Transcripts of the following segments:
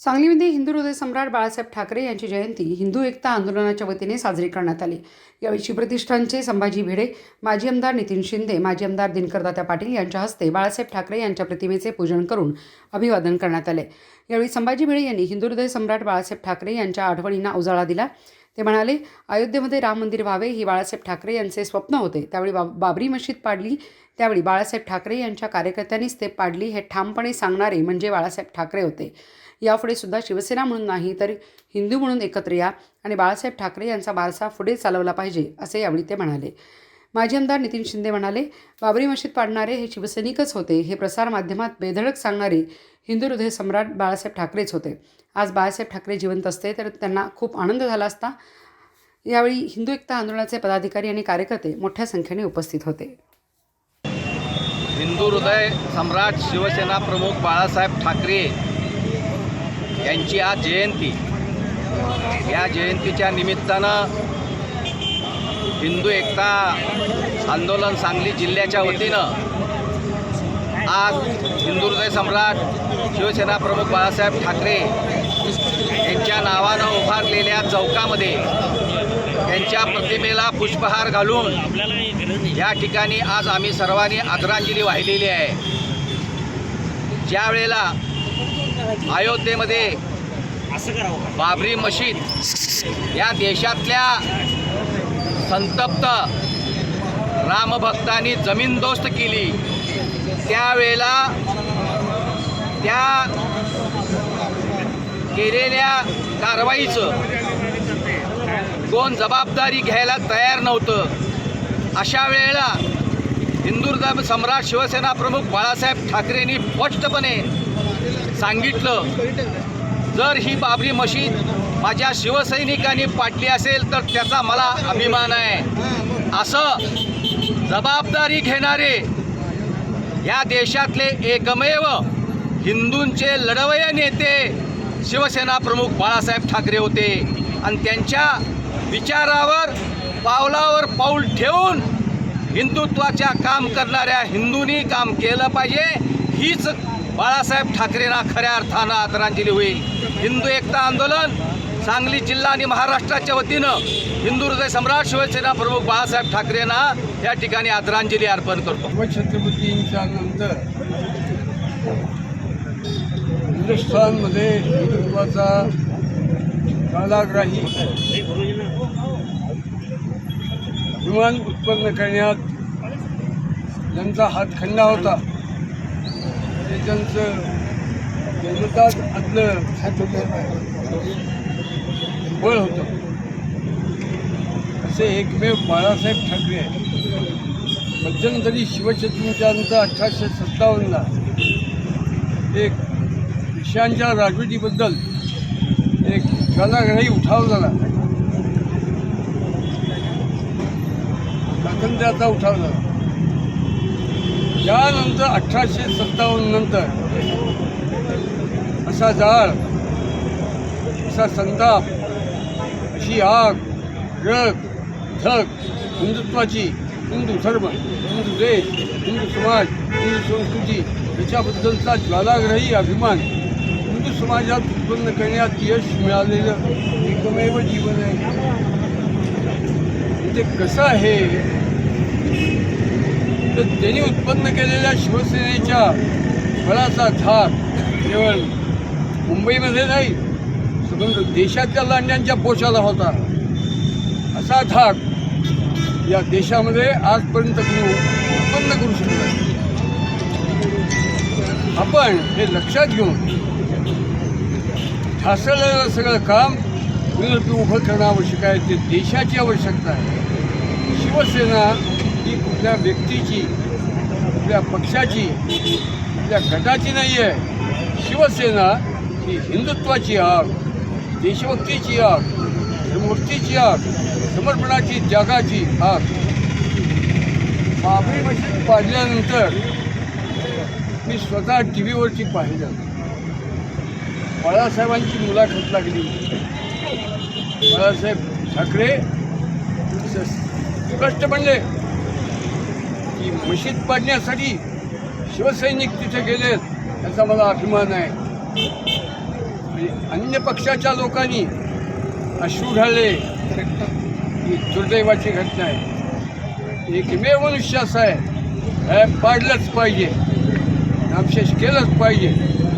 सांगलीमध्ये हिंदू हृदय सम्राट बाळासाहेब ठाकरे यांची जयंती हिंदू एकता आंदोलनाच्या वतीने साजरी करण्यात आली. यावेळी शिवप्रतिष्ठानचे संभाजी भिडे माजी आमदार नितीन शिंदे माजी आमदार दिनकरदात्या पाटील यांच्या हस्ते बाळासाहेब ठाकरे यांच्या प्रतिमेचे पूजन करून अभिवादन करण्यात आले. यावेळी संभाजी भिडे यांनी हिंदू हृदय सम्राट बाळासाहेब ठाकरे यांच्या आठवणींना उजाळा दिला. ते म्हणाले अयोध्येमध्ये राम मंदिर व्हावे ही बाळासाहेब ठाकरे यांचे स्वप्न होते. त्यावेळी बा बाबरी मशीद पाडली. त्यावेळी बाळासाहेब ठाकरे यांच्या कार्यकर्त्यांनीच ते पाडली हे ठामपणे सांगणारे म्हणजे बाळासाहेब ठाकरे होते. यापुढे सुद्धा शिवसेना म्हणून नाही तर हिंदू म्हणून एकत्र या आणि बाळासाहेब ठाकरे यांचा वारसा पुढे चालवला पाहिजे असे यावेळी ते म्हणाले. माजी आमदार नितीन शिंदे म्हणाले बाबरी मशीद पाडणारे हे शिवसैनिकच होते. हे प्रसारमाध्यमात बेधडक सांगणारे हिंदू हृदय सम्राट बाळासाहेब ठाकरेच होते. आज बाळासाहेब ठाकरे जिवंत असते तर त्यांना खूप आनंद झाला असता. यावेळी हिंदू एकता आंदोलनाचे पदाधिकारी आणि कार्यकर्ते मोठ्या संख्येने उपस्थित होते. हिंदू हृदय सम्राट शिवसेना प्रमुख बाळासाहेब ठाकरे यांची आज जयंती. या जयंतीच्या निमित्तानं हिंदू एकता आंदोलन सांगली जिल्ह्याच्या वतीनं आज हिंदू हृदय सम्राट शिवसेना प्रमुख बाळासाहेब ठाकरे यांच्या नावानं उभारलेल्या चौकामध्ये त्यांच्या प्रतिमेला पुष्पहार घालून या ठिकाणी आज आम्ही सर्वांनी आदरांजली वाहिलेली आहे. ज्या वेळेला अयोध्येमध्ये बाबरी मशीद या देशातल्या संतप्त रामभक्तांनी जमीनदोस्त केली. त्यावेळेला त्या केलेल्या कारवाईचं कोण जबाबदारी घ्यायला तयार नव्हतं. अशा वेळेला हिंदू सम्राट शिवसेना प्रमुख बाळासाहेब ठाकरेंनी स्पष्टपणे सांगितलं जर ही बाबरी मशीद माझ्या शिवसैनिकांनी पाडली असेल तर त्याचा मला अभिमान आहे. असं जबाबदारी घेणारे या देशातले एकमेव हिंदूंचे लढवय नेते शिवसेना प्रमुख बाळासाहेब ठाकरे होते. आणि त्यांच्या विचारावर पावलावर पाऊल ठेवून हिंदुत्वाच्या काम करणाऱ्या हिंदूंनी काम केलं पाहिजे. हीच बाळासाहेब ठाकरेंना खऱ्या अर्थानं आदरांजली होईल. हिंदू एकता आंदोलन सांगली जिल्हा आणि महाराष्ट्राच्या वतीनं हिंदू हृदय सम्राट शिवसेना प्रमुख बाळासाहेब ठाकरेंना या ठिकाणी आदरांजली अर्पण करतो. शिवछत्रपतींच्या नंतर हिंदुस्थानमध्ये हिंदुत्वाचा कालाग्राही विमान उत्पन्न करण्यात ज्यांचा हातखंडा होता ते त्यांचं जनताच आतलं बळ होतं. असे एकमेव बाळासाहेब ठाकरे मध्यंतरी शिवचतुर्थ्यांचा नंतर अठराशे सत्तावन्नला एक ईशांच्या राजवटीबद्दल एक ज्वालाग्राही उठाव झाला स्वातंत्र्याचा उठाव झाला त्यानंतर अठराशे सत्तावन्न नंतर असा जाळ असा संताप ही आग रग धग हिंदुत्वाची हिंदू धर्म हिंदू देश हिंदू समाज हिंदू संस्कृती याच्याबद्दलचा ज्वालाग्रही अभिमान. हिंदू समाजात उत्पन्न करण्यात यश मिळालेलं एकमेव जीवन आहे. ते कसं आहे? तर त्यांनी उत्पन्न केलेल्या शिवसेनेच्या बळाचा धार केवळ मुंबईमध्ये नाही देशातल्या लांड्यांच्या पोशाला होता. असा धाक या देशामध्ये आजपर्यंत मी उत्पन्न करू शकलो आपण हे लक्षात घेऊन ठासलेलं सगळं काम विरोधी उभं करणं आवश्यक आहे. ते देशाची आवश्यकता आहे. शिवसेना ही कुठल्या व्यक्तीची कुठल्या पक्षाची कुठल्या गटाची नाही आहे शिवसेना ही हिंदुत्वाची आग. देशभक्तीची आग मूर्तीची आग समर्पणाची जगाची आग. बाबरी मशीद पाडल्यानंतर मी स्वतः टी व्हीवरची पाहिलं. बाळासाहेबांची मुलाखत लागली. बाळासाहेब ठाकरे स्पष्ट म्हणले की मशीद पाडण्यासाठी शिवसैनिक तिथे गेलेत याचा मला अभिमान आहे. म्हणजे अन्य पक्षाच्या लोकांनी अश्रू घालले ही दुर्दैवाची घटना आहे. एकमेव मनुष्य असा आहे. पाडलंच पाहिजे. नामशेष केलंच पाहिजे.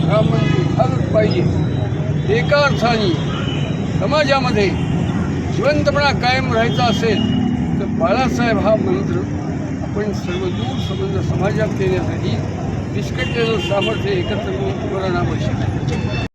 राम मंदिर झालंच पाहिजे. एका अर्थाने समाजामध्ये जिवंतपणा कायम राहायचा असेल तर बाळासाहेब हा मंत्र आपण सर्व दूर संबंध समाजात देण्यासाठी निष्कटलेलं सामर्थ्य एकत्र करून उभं आवश्यक आहे.